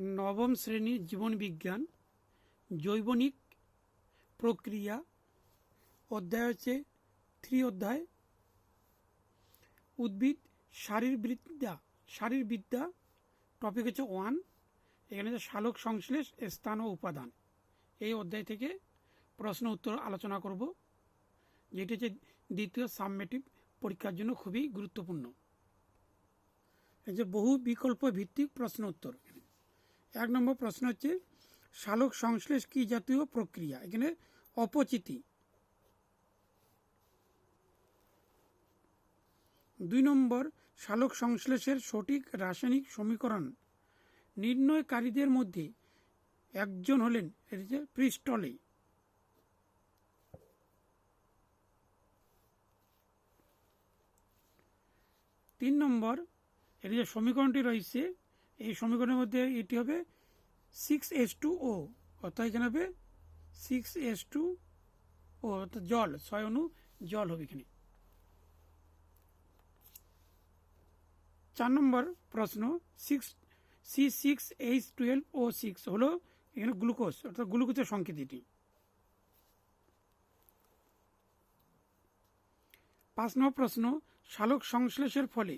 নবম শ্রেণির জীবনবিজ্ঞান জৈবনিক প্রক্রিয়া, অধ্যায় হচ্ছে থ্রি অধ্যায়। উদ্ভিদ, শারীরবিদ্যা শারীরবিদ্যা টপিক হচ্ছে ওয়ান এখানে হচ্ছে শালক সংশ্লেষ, স্থান ও উপাদান। এই অধ্যায় থেকে প্রশ্ন উত্তর আলোচনা করব, যেটি হচ্ছে দ্বিতীয় সাবমেটিভ পরীক্ষার জন্য খুবই গুরুত্বপূর্ণ। এই যে বহু বিকল্প ভিত্তিক প্রশ্ন উত্তর। এক নম্বর প্রশ্ন হচ্ছে, শালক সংশ্লেষ কি জাতীয় প্রক্রিয়া? এখানে অপচিতি। দুই নম্বর, শালক সংশ্লেষের সঠিক রাসায়নিক সমীকরণ। নির্ণয়কারীদের মধ্যে একজন হলেন এটি প্রিস্টলে তিন নম্বর, এর যে সমীকরণটি রয়েছে এই সমীকরণের মধ্যে এটি হবে সিক্স এস টু ও অর্থাৎ এখানে হবে সিক্স এস টু ও অর্থাৎ জল, ছয় অণু জল হবে এখানে। চার নম্বর প্রশ্ন six C six H twelve O six হলো এখানে গ্লুকোজ, অর্থাৎ গ্লুকোজের সংকেত এটি। পাঁচ নম্বর প্রশ্ন, শালক সংশ্লেষের ফলে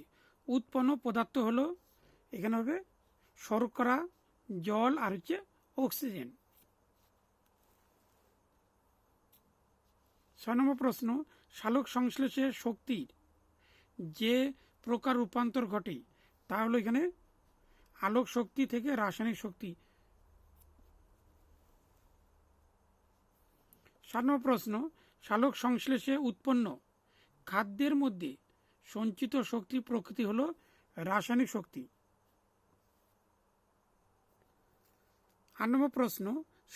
উৎপন্ন পদার্থ হলো, এখানে হবে শর্করা, জল আর হচ্ছে অক্সিজেন। ছয় নম্বর প্রশ্ন, শালক সংশ্লেষের শক্তির যে প্রকার রূপান্তর ঘটে, তা হলো এখানে আলোক শক্তি থেকে রাসায়নিক শক্তি। সাত নম্বর প্রশ্ন, শালক সংশ্লেষে উৎপন্ন খাদ্যের মধ্যে সঞ্চিত শক্তি প্রকৃতি হল রাসায়নিক শক্তি। আট নম্বর প্রশ্ন,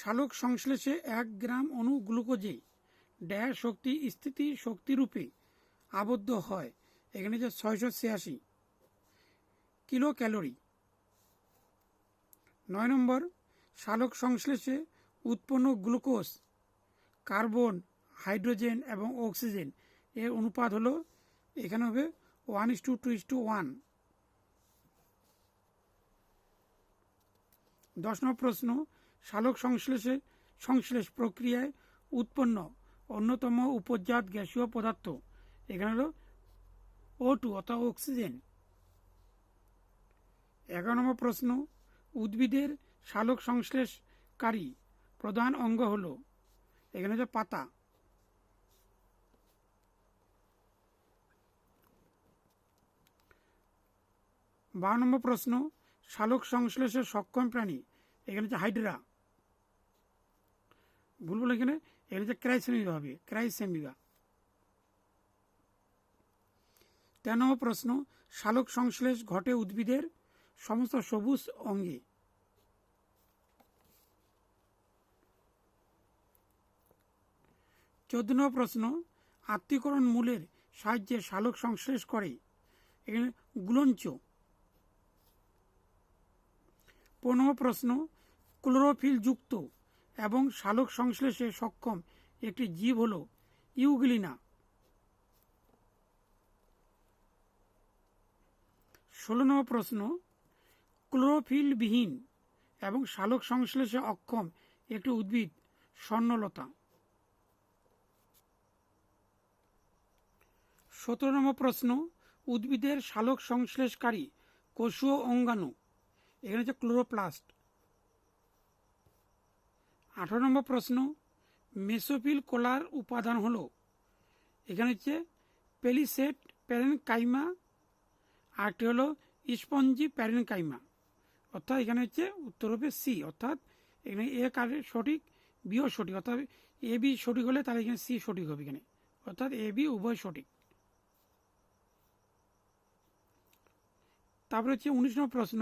শালক সংশ্লেষে এক গ্রাম অণু গ্লুকোজে ড্যাশ শক্তি স্থিতি শক্তিরূপে আবদ্ধ হয়। এখানে যে ছয়শো ছিয়াশি কিলো ক্যালোরি নয় নম্বর, শালক সংশ্লেষে উৎপন্ন গ্লুকোজ, কার্বন, হাইড্রোজেন এবং অক্সিজেন। এর অনুপাত হলো, এখানে হবে one is to two is to one. দশ নম্বর প্রশ্ন, শালক সংশ্লেষে সংশ্লেষ প্রক্রিয়ায় উৎপন্ন অন্যতম উপজাত গ্যাসীয় পদার্থ। এখানে হলো ও টু অর্থাৎ অক্সিজেন এগারো নম্বর প্রশ্ন, উদ্ভিদের শালক সংশ্লেষকারী প্রধান অঙ্গ হল, এখানে হচ্ছে পাতা। বারো নম্বর প্রশ্ন শালক সংশ্লেষের সক্ষম প্রাণী, এখানে হচ্ছে হাইড্রা। ভুল বলে এখানে এখানে হচ্ছে ক্রাইসেমিকা হবে ক্রাইসেমিকা তেন প্রশ্ন, শালক সংশ্লেষ ঘটে উদ্ভিদের সমস্ত সবুজ অঙ্গে। চোদ্দ প্রশ্ন, আত্মীকরণ মূলের সাহায্যে শালক সংশ্লেষ করে, এখানে গুলঞ্চ। পনেরো প্রশ্ন ক্লোরোফিল যুক্ত এবং শালক সংশ্লেষে সক্ষম একটি জীব হল ইউগ্লিনা। ষোলো নম্বর প্রশ্ন, ক্লোরোফিলবিহীন এবং শালক সংশ্লেষে অক্ষম একটি উদ্ভিদ স্বর্ণলতা। সতেরো নম্বর প্রশ্ন, উদ্ভিদের শালক সংশ্লেষকারী কোষীয় অঙ্গাণু এখানে হচ্ছে ক্লোরোপ্লাস্ট। আঠারো নম্বর প্রশ্ন, মেসোফিল কোলার উপাদান হলো। এখানে হচ্ছে পেলিসেট প্যারেনকাইমা আরটি হলো স্পঞ্জি প্যারেনকাইমা। অর্থাৎ এখানে হচ্ছে উত্তর হবে সি, অর্থাৎ এখানে এ কারের সঠিক বিও সঠিক, অর্থাৎ এ, বি সঠিক হলে তাহলে এখানে সি সঠিক হবে এখানে। অর্থাৎ এ, বি উভয় সঠিক। তারপরে হচ্ছে উনিশ নম্বর প্রশ্ন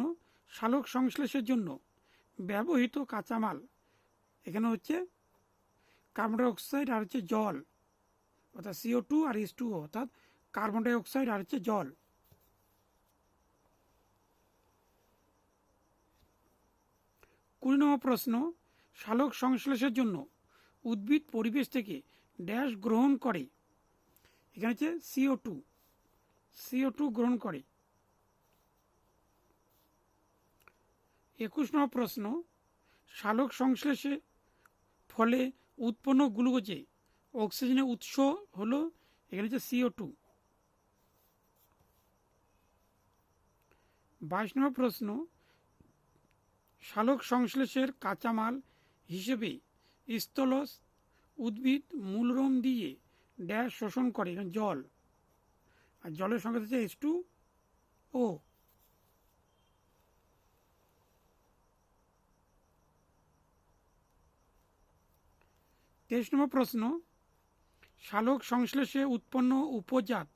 শালক সংশ্লেষের জন্য ব্যবহৃত কাঁচামাল। এখানে হচ্ছে কার্বন ডাইঅক্সাইড আর হচ্ছে জল, অর্থাৎ সিও টু আর এস টু অর্থাৎ কার্বন ডাইঅক্সাইড আর হচ্ছে জল। কুড়ি নম্বর প্রশ্ন, শালক সংশ্লেষের জন্য উদ্ভিদ পরিবেশ থেকে ড্যাশ গ্রহণ করে। এখানে হচ্ছে সিও টু সিও টু গ্রহণ করে। একুশ নম্বর প্রশ্ন সালোক সংশ্লেষে ফলে উৎপন্ন গ্লুকোজে অক্সিজেনের উৎস হল এখানে হচ্ছে সিও টু বাইশ নম্বর প্রশ্ন সালোক সংশ্লেষের কাঁচামাল হিসেবে স্থলজ উদ্ভিদ মূলরোম দিয়ে ড্যাশ শোষণ করে জল। আর জলের সঙ্গে হচ্ছে এস টু ও তেইশ নম্বর প্রশ্ন। সালোক সংশ্লেষে উৎপন্ন উপজাত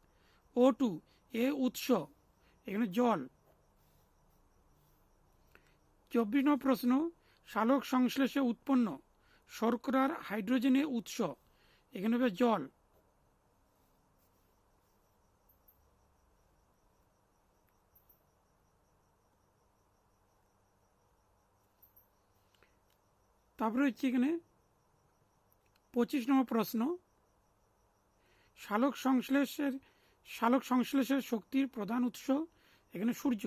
ও টু এ উৎস, এখানে জল। চব্বিশ নম্বর প্রশ্ন সালোক সংশ্লেষে উৎপন্ন শর্করার হাইড্রোজেনের উৎস, এখানে হবে জল। তারপরে হচ্ছে এখানে পঁচিশ নম্বর প্রশ্ন। সালোক সংশ্লেষের সালোক সংশ্লেষের শক্তির প্রধান উৎস এখানে সূর্য।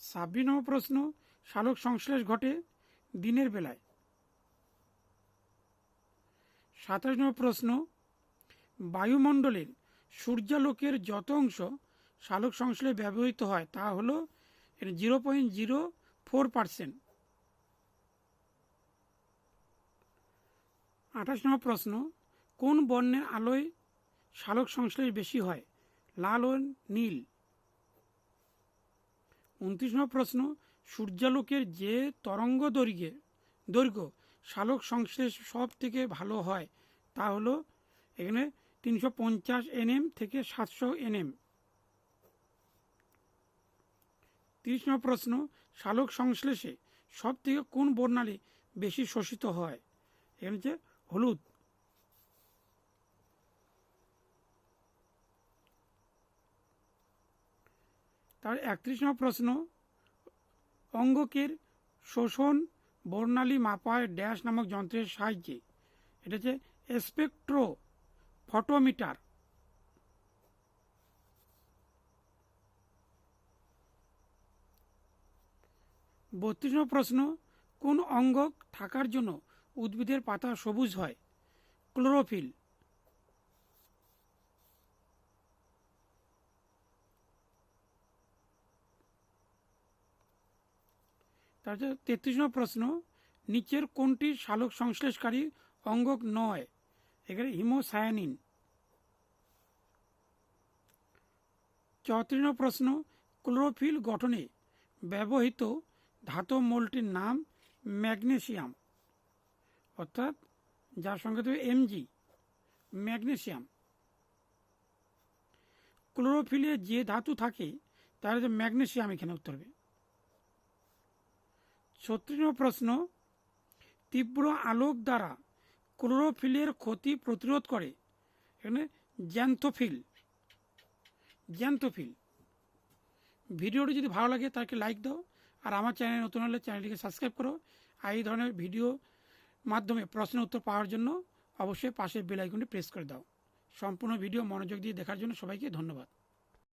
ছাব্বিশ নম্বর প্রশ্ন সালোক সংশ্লেষ ঘটে দিনের বেলায়। সাতাশ নম্বর প্রশ্ন, বায়ুমণ্ডলের সূর্যালোকের যত অংশ সালোক সংশ্লেষে ব্যবহৃত হয় তা হল zero point zero four percent আঠাশ নম্বর প্রশ্ন, কোন বর্ণের আলোয় সালোক সংশ্লেষ বেশি হয়, লাল ও নীল? উনত্রিশ নম্বর প্রশ্ন, সূর্যালোকের যে তরঙ্গ দৈর্ঘ্যে, দৈর্ঘ্য সালোক সংশ্লেষ সব থেকে ভালো হয়, তা হলো এখানে তিনশো পঞ্চাশ এনএম থেকে সাতশো এনএম। তিরিশ নম্বর প্রশ্ন সালোক সংশ্লেষে সব থেকে কোন বর্ণালী বেশি শোষিত হয়? এখানে হচ্ছে হলুদ। তার একত্রিশ নম্বর প্রশ্ন, অঙ্গকের শোষণ বর্ণালী মাপায় ড্যাশ নামক যন্ত্রের সাহায্যে। এটা হচ্ছে স্পেকট্রো ফটোমিটার বত্রিশ নম্বর প্রশ্ন, কোন অঙ্গ থাকার জন্য উদ্ভিদের পাতা সবুজ হয়। ক্লোরোফিল। তারপর তেত্রিশ নম্বর প্রশ্ন, নিচের কোনটি সালোক সংশ্লেষকারী অঙ্গ নয়? এখানে হিমোসায়ানিন। চৌত্রিশ নম্বর প্রশ্ন, ক্লোরোফিল গঠনে ব্যবহৃত ধাতব মৌলটির নাম ম্যাগনেসিয়াম। অর্থাৎ যার সঙ্গে দেবে এমজি ম্যাগনেশিয়াম ক্লোরোফিলে যে ধাতু থাকে, তার হচ্ছে ম্যাগনেসিয়াম এখানে উত্তর হবে। ছত্রিশ প্রশ্ন, তীব্র আলোক দ্বারা ক্লোরোফিলের ক্ষতি প্রতিরোধ করে, এখানে জ্যান্থোফিল জ্যান্থোফিল ভিডিওটি যদি ভালো লাগে তাকে লাইক দাও, আর আমার চ্যানেল নতুন হলে চ্যানেলটিকে সাবস্ক্রাইব করো। আর এই ধরনের ভিডিও মাধ্যমে প্রশ্ন উত্তর পাওয়ার জন্য অবশ্যই পাশের বেল প্রেস করে দাও। সম্পূর্ণ ভিডিও মনোযোগ দিয়ে দেখার জন্য সবাইকে ধন্যবাদ।